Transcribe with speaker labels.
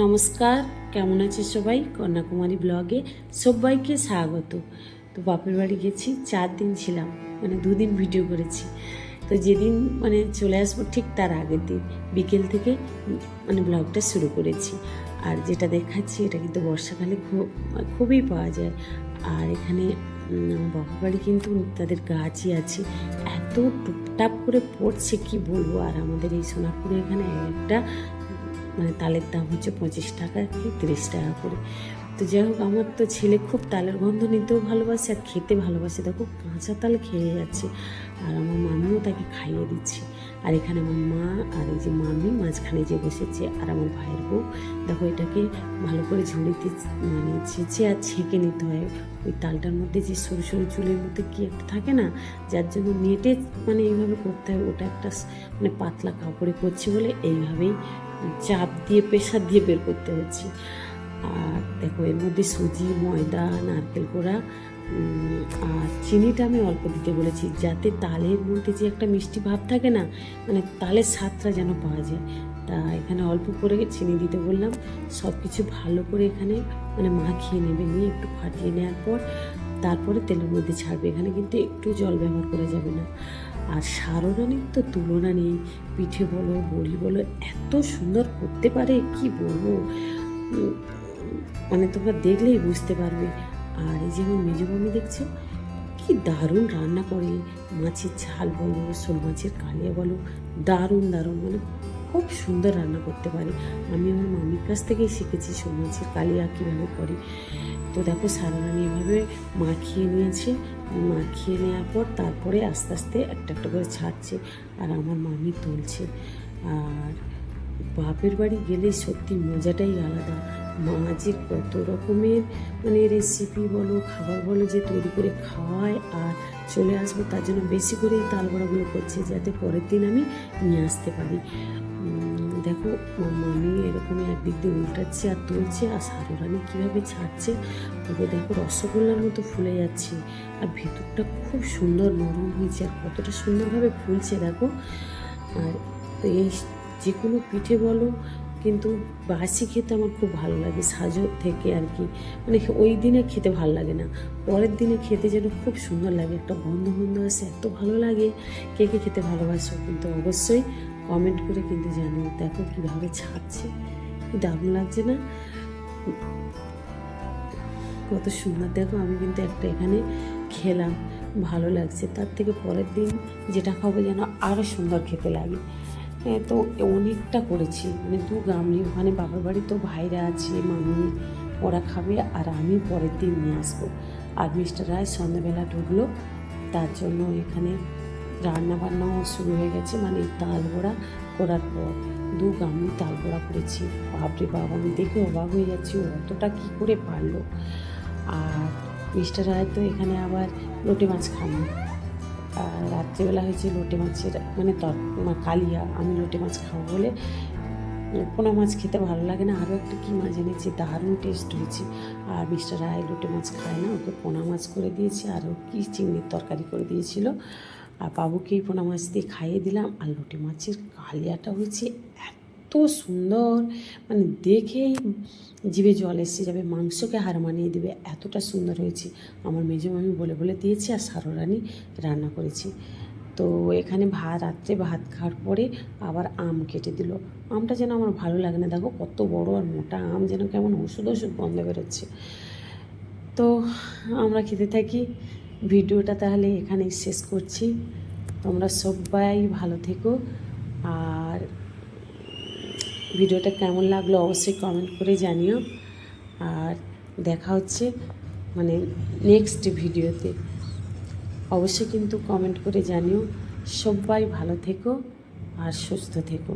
Speaker 1: নমস্কার, কেমন আছে সবাই? কন্যাকুমারী ব্লগে সবাইকে স্বাগত। তো বাপের বাড়ি গেছি, চার দিন ছিলাম মানে দুদিন ভিডিও করেছি। তো যেদিন মানে চলে আসব ঠিক তার আগের দিন, বিকেল থেকে মানে ব্লগটা শুরু করেছি। আর যেটা দেখাচ্ছি এটা কিন্তু বর্ষাকালে খুব খুবই পাওয়া যায়। আর এখানে বাপের বাড়ি কিন্তু তাদের গাছই আছে। এত টুপটাপ করে পড়ছে, কি বলব? আর আমাদের এই সোনারপুরে এখানে একটা মানে তালের দাম হচ্ছে পঁচিশ টাকা কি তিরিশ টাকা করে। তো যাই হোক, আমার তো ছেলে খুব তালের গন্ধ নিতেও ভালোবাসে আর খেতে ভালোবাসে। দেখো কাঁচা তাল খেয়ে যাচ্ছে। আর আমার মামিও তাকে খাইয়ে দিচ্ছে। আর এখানে আমার মা আর এই যে মামি মাঝখানে যে বসেছে আর আমার ভাইয়ের বউ, দেখো এটাকে ভালো করে ঝুড়িতে মানে ছেঁচে আর ছেঁকে নিতে হয়। ওই তালটার মধ্যে যে সরু সরু চুলের মধ্যে কি একটা থাকে না, যার জন্য নেটে মানে এইভাবে করতে হয়। ওটা একটা মানে পাতলা কাপড়ে করছে বলে এইভাবেই চাপ দিয়ে, প্রেশার দিয়ে বের করতে হচ্ছে। আর দেখো, এর মধ্যে সুজি, ময়দা, নারকেল কোড়া আর চিনিটা আমি অল্প দিতে বলেছি, যাতে তালের মধ্যে যে একটা মিষ্টি ভাব থাকে না মানে তালের স্বাদটা যেন পাওয়া যায়। তা এখানে অল্প করে চিনি দিতে বললাম সব কিছু ভালো করে এখানে মানে মাখিয়ে নেবে নিয়ে, একটু ফাটিয়ে নেওয়ার পর, তারপরে তেলের মধ্যে ছাড়বে। এখানে কিন্তু একটু জল ব্যবহার করা যাবে না। আর সারদানির তো তুলনা নেই। পিঠে বলো, বড়ি বলো, এত সুন্দর করতে পারে, কি বলব? মানে তোমরা দেখলেই বুঝতে পারবে। আর এই যে মেজো মেজবামি দেখছ, কি দারুণ রান্না করে। মাছের ঝাল বলো, শোল মাছের কালিয়া বলো, দারুণ দারুণ মানে খুব সুন্দর রান্না করতে পারি। আমি আমার মামির কাছ থেকেই শিখেছি, শুনেছি, কালিয়া কীভাবে করি। তো দেখো সারারানি এভাবে মাখিয়ে নিয়েছি। মাখিয়ে নেওয়ার পর তারপরে আস্তে আস্তে একটা একটা করে ছাড়ছে আর আমার মামি তুলছে। আর বাপের বাড়ি গেলে সত্যি মজাটাই আলাদা। মা যে কত রকমের মানে রেসিপি বলো, খাবার বলো যে তৈরি করে খাওয়ায় আর চলে আসব। তার জন্য বেশি করে এই তাল বড়াগুলো করছে যাতে পরের দিন আমি নিয়ে আসতে পারি। দেখো মামি এরকম একদিক দিয়ে উল্টাচ্ছে আর তুলছে আর সারোরানি কীভাবে ছাড়ছে? পুরো দেখো, রসগোল্লার মতো ফুলে যাচ্ছে আর ভেতরটা খুব সুন্দর নরম হয়েছে আর কতটা সুন্দরভাবে ফুলছে দেখো। আর এই যে কোনো পিঠে বলো কিন্তু বাসি খেতে আমার খুব ভালো লাগে সাজো থেকে আর কি। মানে ওই দিনে খেতে ভালো লাগে না। পরের দিনে খেতে যেন খুব সুন্দর লাগে, একটা গন্ধ গন্ধ আসে, এত ভালো লাগে। কে কে খেতে ভালোবাসো কিন্তু অবশ্যই কমেন্ট করে কিন্তু জানিও। দেখো কীভাবে ছাড়ছে, কি দারুণ লাগছে না? কত সুন্দর। দেখো আমি কিন্তু একটা এখানে খেলাম, ভালো লাগছে। তার থেকে পরের দিন যেটা খাব যেন আরও সুন্দর খেতে লাগে। হ্যাঁ তো অনেকটা করেছি। মানে দু গামলি ওখানে বাবার বাড়ি তো ভাইরা আছে, মামি, ওরা খাবে আর আমি পরের দিন নিয়ে আসব। আর মিস্টার রায় সন্ধ্যাবেলা ঢুকলো। তার জন্য এখানে রান্না বান্নাও শুরু হয়ে গেছে। মানে তাল বড়া করার পর দু গামলি তাল বড়া করেছি। বাপরে বাবা আমি দেখে অবাক হয়ে যাচ্ছি অতটা কী করে পারল। আর মিস্টার রায় তো এখানে আবার লোটে মাছ খান আর রাত্রিবেলা হয়েছে লোটে মাছের মানে তর কালিয়া আমি লোটে মাছ খাব বলে উম, পোনা মাছ খেতে ভালো লাগে না। আরও একটা কী মাছ এনেছি দারুণ টেস্ট হয়েছে। আর মিস্টার রায় লোটে মাছ খায় না ওকে পোনা মাছ করে দিয়েছি আর ও কী চিংড়ির তরকারি করে দিয়েছিল। আর বাবুকেই পোনা মাছ দিয়ে খাইয়ে দিলাম আর লোটে মাছের কালিয়াটা হয়েছে এত সুন্দর। মানে দেখেই জিভে জল এসে যাবে মাংসকে হার মানিয়ে দেবে। এতটা সুন্দর হয়েছে। আমার মেজো মামি বলে বলে দিয়েছি, আর সারোরানি রান্না করেছি। তো এখানে ভাত রাত্রে ভাত খাওয়ার পরে আবার আম কেটে দিল। আমটা যেন আমার ভালো লাগে না, দেখো কত বড় আর মোটা আম, যেন কেমন ওষুধ ওষুধ বন্ধ বেরোচ্ছে। তো আমরা খেতে থাকি। ভিডিওটা তাহলে এখানেই শেষ করছি। তোমরা সবাই ভালো থেকো। আর ভিডিওটা কেমন লাগল অবশ্যই কমেন্ট করে জানিও। আর দেখা হচ্ছে মানে নেক্সট ভিডিওতে। অবশ্যই কিন্তু কমেন্ট করে জানিও। সবাই ভালো থেকো আর সুস্থ থেকো।